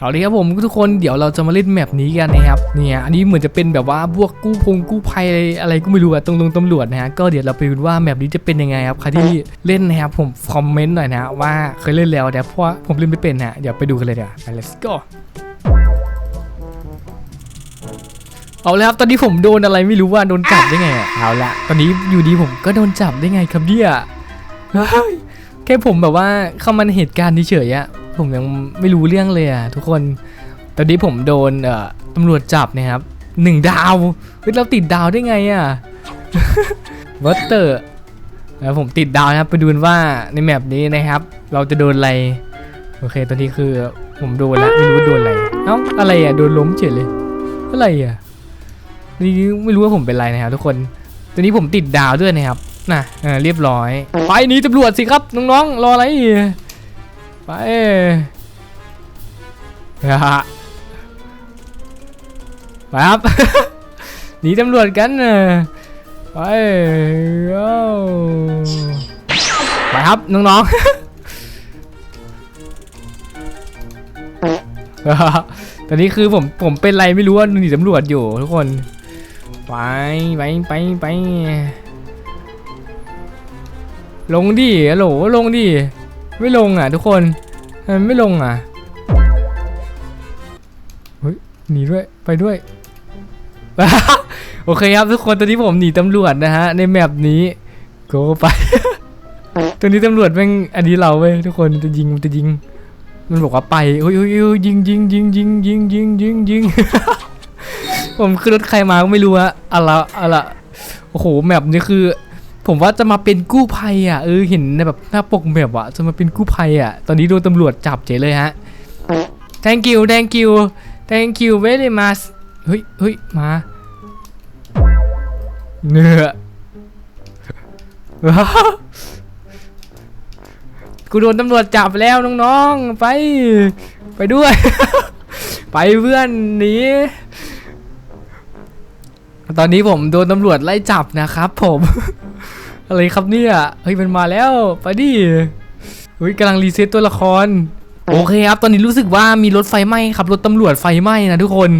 เอาเลยครับผมทุกคนเดี๋ยวเราจะมาเล่นแมปนี้กันนะครับเนี่ยอันนี้เหมือนจะเป็นแบบว่าพวกกู้พงกู้ภัยอะไรอะไรก็ไม่รู้อะตรงลงตำรวจนะฮะก็เดี๋ยวเราไปดูว่าแมปนี้จะเป็นยังไงครับใครที่เล่นนะครับผมคอมเมนต์หน่อยนะฮะว่าเคยเล่นแล้วนะเพราะว่าผมเล่นไม่เป็นฮะเดี๋ยวไปดูกันเลยเดี๋ยวาไป let's go เอาแล้วครับตอนนี้ผมโดนอะไรไม่รู้ว่าโดนจับได้ไงอะเอาละตอนนี้อยู่ดีผมก็โดนจับได้ไงครับเนี่ยเฮ้ยแค่ผมแบบว่าเข้ามาในเหตุการณ์เฉยๆอะ ผมยังไม่รู้เรื่องเลยอะทุกคน ตอนนี้ผมโดนเอ่อตำรวจจับนะครับหนึ่งดาวเฮ้ยเราติดดาวได้ไงอะวัตเตอร์แล้วผมติดดาวนะครับไปดูว่าในแมปนี้นะครับ เราจะโดนอะไร โอเคตอนนี้คือผมโดนแล้วไม่รู้ว่าโดนอะไรเอ้าอะไรอะโดนล้มเฉยเลยอะไรอะนี่ไม่รู้ว่าผมเป็นอะไรนะครับทุกคนตอนนี้ผมติดดาวด้วยนะครับน่ะเเรียบร้อยไปหนีตำรวจสิครับน้องๆรออะไร ไปฮะไปครับ หนีตำรวจกันเออไปไปครับ น้องๆ ตอนนี้คือผมผมเป็นไรไม่รู้ว่าหนีตำรวจอยู่ทุกคน ไปไปไปไปลงดิฮัลโหลลงดิ ไม่ลงอะ ทุกคนทำไมไม่ลงอะเฮ้ยหนีด้วยไปด้วยโอเคครับทุกคนตอนนี้ผมหนีตำรวจนะฮะ ในแมปนี้โกไปตอนนี้ตำรวจแม่งอันนี้เราเว้ยทุกคนจะยิงมันจะยิง มันบอกว่าไปเฮ้ยเฮ้ยเฮ้ยยิงยิงยิงยิงยิงยิงยิงยิงผมขึ้นรถใครมาก็ไม่รู้อะอะไรอะไรโอ้โหแมปนี้คือ ผมว่าจะมาเป็นกู้ภัยอะเออเห็นในแบบหน้าปกแมปอะจะมาเป็นกู้ภัยอะ ตอนนี้โดนตำรวจจับเฉยเลยฮะ thank you thank you thank you very much เฮ้ยเฮ้ยมาเนื้อกูโดนตำรวจจับแล้วน้องๆ ไป ไปด้วย ไปเพื่อนหนีตอนนี้ผมโดนตำรวจไล่จับนะครับผม อะไรครับเนี่ยเฮ้ยมันมาแล้วไปดิเฮ้ยกำลังรีเซ็ตตัวละคร โอเคครับ ตอนนี้รู้สึกว่ามีรถไฟไหม้ครับรถตำรวจไฟไหม้นะทุกคน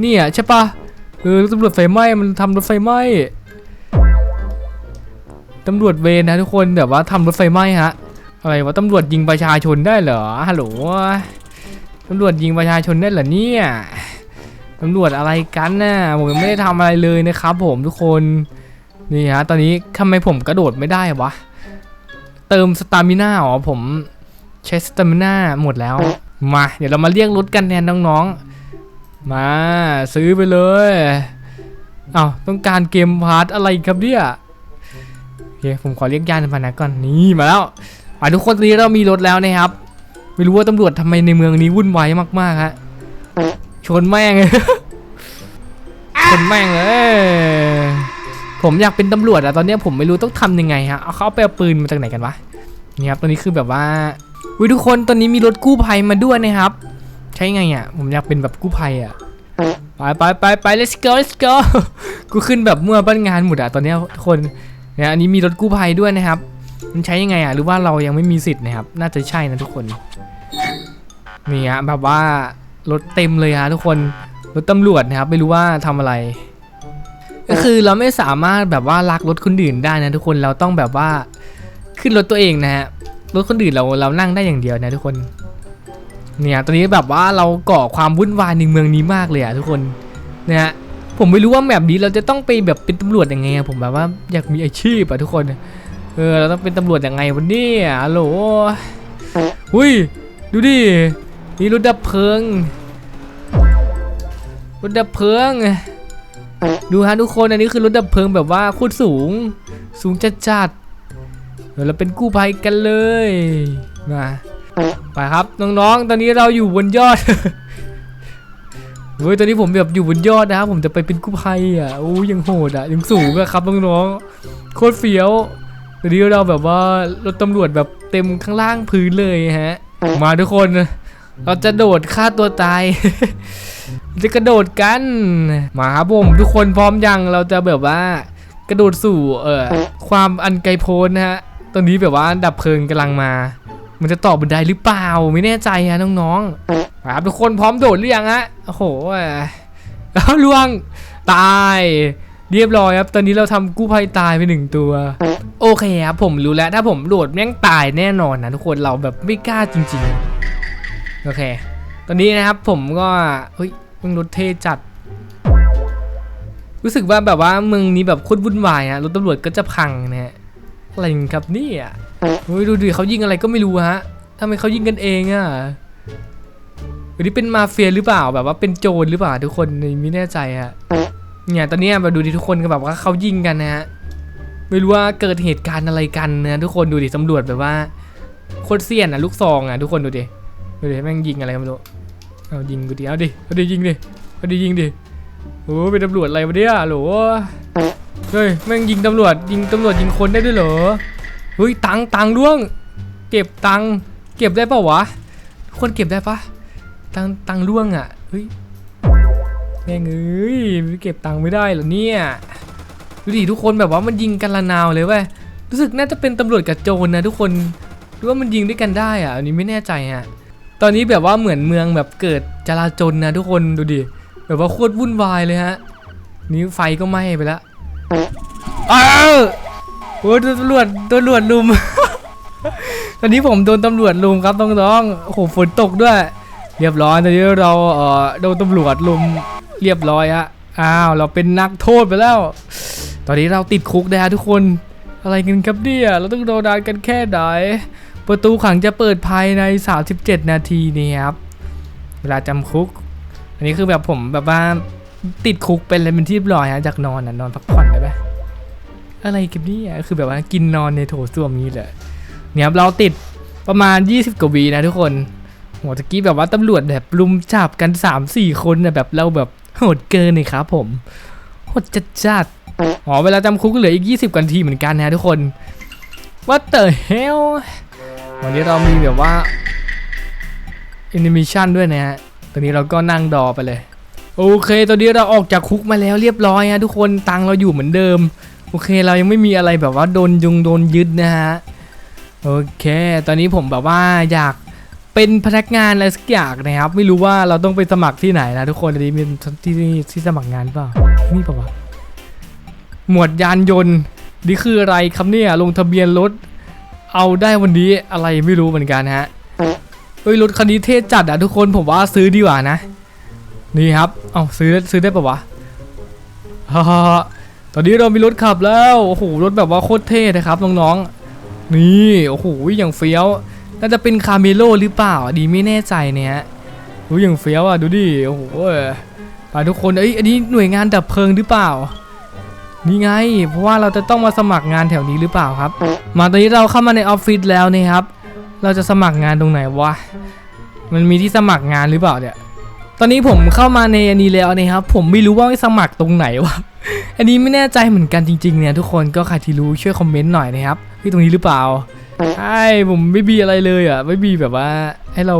เนี่ยใช่ปะเออรถตำรวจไฟไหม้มันทำรถไฟไหม้ตำรวจเวรนะทุกคนแบบว่าทำรถไฟไหม้ฮะอะไรวะตำรวจยิงประชาชนได้เหรอฮัลโหลตำรวจยิงประชาชนได้เหรอเนี่ยตำรวจอะไรกันน่ะผมยังไม่ได้ทำอะไรเลยนะครับ ผมทุกคน นี่ฮะ ตอนนี้ทำไมผมกระโดดไม่ได้วะ เติมสตามิน่าอ๋อผมใช้สตามิน่าหมดแล้ว มา เดี๋ยวเรามาเรียกรถกันแทนน้องๆ มาซื้อไปเลย เอาวต้องการเกมพาร์ทอะไรครับเนี่ยโอเคผมขอเรียกยานพาหนะก่อนนี่มาแล้วอะทุกคนตอนนี้เรามีรถแล้วนะครับ ไม่รู้ว่าตำรวจทำไมในเมืองนี้วุ่นวายมากๆฮะชนแม่งชนแม่งเลย ผมอยากเป็นตำรวจอะตอนนี้ผมไม่รู้ต้องทำยังไงฮะเอาเขาไปเอาปืนมาจากไหนกันวะนี่ครับตอนนี้คือแบบว่าวิทุกคนตอนนี้มีรถกู้ภัยมาด้วยนะครับ ใช่ไงอะผมอยากเป็นแบบกู้ภัยอะไปไปไปไป let's go let's go กูขึ้นแบบมั่วบ้านงานหมดอะตอนนี้ทุกคนเนี่ยอันนี้มีรถกู้ภัยด้วยนะครับ มันใช้ยังไงอะหรือว่าเรายังไม่มีสิทธิ์นะครับ น่าจะใช่นะทุกคนนี่ฮะแบบว่ารถเต็มเลยฮะทุกคนรถตำรวจนะครับ ไม่รู้ว่าทำอะไร ก็คือเราไม่สามารถแบบว่าลักรถคนอื่นได้นะทุกคนเราต้องแบบว่าขึ้นรถตัวเองนะฮะรถคนอื่นเราเรานั่งได้อย่างเดียวนะทุกคน เนี่ยตอนนี้แบบว่าเราก่อความวุ่นวายในเมืองนี้มากเลยอะทุกคนนะฮะผมไม่รู้ว่าแบบนี้เราจะต้องไปแบบเป็นตำรวจยังไงอะผมแบบว่าอยากมีอาชีพอะทุกคนเออเราต้องเป็นตำรวจยังไงวันนี้ฮัลโหลอุ้ยดูดิมีรถดับเพลิงรถดับเพลิง ดูฮะทุกคนอันนี้คือรถดับเพลิงแบบว่าโคตรสูง สูงจัดจัดๆเดี๋ยวเราเป็นกู้ภัยกันเลยมาไปครับน้องๆ ตอนนี้เราอยู่บนยอดเฮ้ยตอนนี้ผมแบบอยู่บนยอดนะครับผมจะไปเป็นกู้ภัยอะโอ้ยยังโหดอะยังสูงอะครับน้องๆโคตรเฟี้ยวตอนนี้เราแบบว่ารถตำรวจแบบเต็มข้างล่างพื้นเลยฮะ มาทุกคน เราจะโดดฆ่าตัวตาย จะกระโดดกันมาครับผมทุกคนพร้อมยังเราจะแบบว่า กระโดดสู่เอ่อความอันไกลโพ้นนะฮะตอนนี้แบบว่าดับเพลิงกำลังมา มันจะตอบบันไดหรือเปล่าไม่แน่ใจฮะน้องๆครับทุกคนพร้อมโดดหรือยังฮะโอ้โหเอาล่วงตายเรียบร้อยครับ ตอนนี้เราทำกู้ภัยตายไปหนึ่งตัว โอเคครับผมรู้แล้ว ถ้าผมโดดแม่งตายแน่นอนนะทุกคนเราแบบไม่กล้าจริง ๆ โอเค ตอนนี้นะครับผมก็เฮ้ยมึงรถเท่จัด รู้สึกว่าแบบว่าเมืองนี้แบบโคตรวุ่นวายฮะรถตำรวจก็จะพังนะฮะอะไรครับนี่ยเฮ้ยดูดิเขายิงอะไรก็ไม่รู้ฮะทำไมเขายิงกันเองอะวันนี้เป็นมาเฟียหรือเปล่าแบบว่าเป็นโจรหรือเปล่าทุกคนไม่แน่ใจฮะเนี่ยตอนนี้ยมาดูดิทุกคนก็แบบว่าเขายิงกันนะฮะไม่รู้ว่าเกิดเหตุการณ์อะไรกันนะทุกคนดูดิตำรวจแบบว่าโคตรเสี้ยนอะลูกซองอะทุกคนดูดิ ดูดิแม่งยิงอะไรก็ไม่รู้เอายิงกูดิเอาดิเอาดิยิงดิเอาดิยิงดิโอ้เป็นตำรวจอะไรวะเนี่ยโหลเฮ้ยแม่งยิงตำรวจยิงตำรวจยิงคนได้ด้วยเหรอเฮ้ยตังตังค์ล่วง เก็บตังเก็บได้ปะวะคนเก็บได้ปะตังตังค์ล่วงอะเฮ้ยแม่งเอ้ยเก็บตังไม่ได้เหรอเนี่ยดูดิทุกคนแบบว่ามันยิงกันละนาวเลยเว้ยรู้สึกน่าจะเป็นตำรวจกับโจรนะทุกคนหรือว่ามันยิงด้วยกันได้อะอันนี้ไม่แน่ใจฮะ ตอนนี้แบบว่าเหมือนเมืองแบบเกิดจลาจลนะทุกคนดูดิแบบว่าโคตรวุ่นวายเลยฮะนี่ไฟก็ไหม้ไปแล้วอ้าวโอ้ยโดนตำรวจโดนตำรวจลุม ตอนนี้ผมโดนตำรวจลุมครับน้องๆโอ้โหฝนตกด้วย เรียบร้อยตอนนี้เราเอ่อโดนตำรวจลุมเรียบร้อยฮะอ้าวเราเป็นนักโทษไปแล้ว ตอนนี้เราติดคุกนะฮะทุกคนอะไรกันครับเนี่ยเราต้องโดนดานกันแค่ไหน ประตูขังจะเปิดภายใน 37 นาทีนี่ครับ เวลาจำคุก อันนี้คือแบบผมแบบว่าติดคุกเป็นอะไรเป็นที่เรียบร้อยฮะจากนอนอะนอนพักผ่อนได้ไหมอะไรกันนี่ยคือแบบว่ากินนอนในโถส้วมนี้เลยเนี่ยครับเราติดประมาณ 20 กว่าวีนะทุกคนโหตะกี้แบบว่าตำรวจแบบลุมจับกัน 3-4 คนนะแบบเราแบบโหดเกินเลยครับผมโหดจัดจัดอ๋อเวลาจำคุกเหลืออีก 20กว่านาทีเหมือนกันนะทุกคน What the hell วันนี้เรามีแบบว่า animation ด้วยนะฮะตอนนี้เราก็นั่งดอไปเลย โอเค ตอนนี้เราออกจากคุกมาแล้วเรียบร้อยฮะทุกคนตังเราอยู่เหมือนเดิม โอเคเรายังไม่มีอะไรแบบว่าโดนยุงโดนยึดนะฮะ โอเค ตอนนี้ผมแบบว่าอยากเป็นพนักงานอะไรสักอย่างนะครับ ไม่รู้ว่าเราต้องไปสมัครที่ไหนนะทุกคนตอนนี้มีที่ที่ที่สมัครงานเปล่านี่ปะวะหมวดยานยนต์นี่คืออะไรครับเนี่ยลงทะเบียนรถ เอาได้วันนี้อะไรไม่รู้เหมือนกันฮะเฮ้ยรถคันนี้เท่จัดอะทุกคนผมว่าซื้อดีกว่านะ นี่ครับเอาซื้อซื้อได้ปะวะฮ่าฮ่าตอนนี้เรามีรถขับแล้วโอ้โหรถแบบว่าโคตรเท่นะครับน้องๆนี่โอ้โหอย่างเฟี้ยวน่าจะเป็นคาเมโลหรือเปล่าดีไม่แน่ใจเนี่ยฮะดูอย่างเฟี้ยวอะดูดิโอ้โหไปทุกคนเอ้ยอันนี้หน่วยงานดับเพลิงหรือเปล่า นี่ไง เพราะว่าเราจะต้องมาสมัครงานแถวนี้หรือเปล่าครับ มาตอนนี้เราเข้ามาในออฟฟิศแล้วนะครับ เราจะสมัครงานตรงไหนวะ มันมีที่สมัครงานหรือเปล่าเนี่ย ตอนนี้ผมเข้ามาในอันนี้แล้วนะครับ ผมไม่รู้ว่าสมัครตรงไหนวะ อันนี้ไม่แน่ใจเหมือนกันจริงๆเนี่ยทุกคนก็ใครที่รู้ช่วยคอมเมนต์หน่อยนะครับที่ตรงนี้หรือเปล่า ใช่ผมไม่มีอะไรเลยอะ ไม่มีแบบว่าให้เรา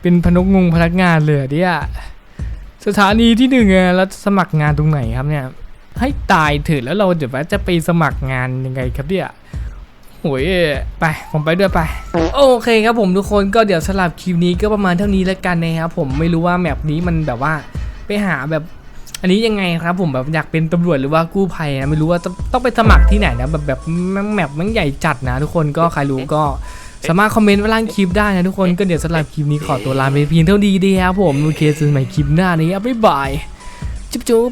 เป็นพนักงงพนักงานเลยเนี่ย สถานีที่หนึ่งแล้วสมัครงานตรงไหนครับเนี่ย ให้ตายเถิดแล้วเราเดี๋ยวว่าจะไปสมัครงานยังไงครับเนี่ยโหยไปผมไปด้วยไป โอเคครับผมทุกคนก็เดี๋ยวสลับคลิปนี้ก็ประมาณเท่านี้แล้วกันนะครับผมไม่รู้ว่าแมปนี้มันแบบว่าไปหาแบบอันนี้ยังไงครับผมแบบอยากเป็นตำรวจหรือว่ากู้ภัยนะไม่รู้ว่าต้องต้องไปสมัครที่ไหนนะแบบแบบแม่งแมปมันใหญ่จัดนะ ทุกคนก็ใครรู้ก็สามารถคอมเมนต์ไว้ล่างคลิปได้นะทุกคนก็เดี๋ยวสลับคลิปนี้ขอตัวลาไปเพียงเท่านี้ดีครับผมโอเคเจอกันใหม่คลิปหน้านี้ครับบ๊ายบายจุ๊บจุ๊บ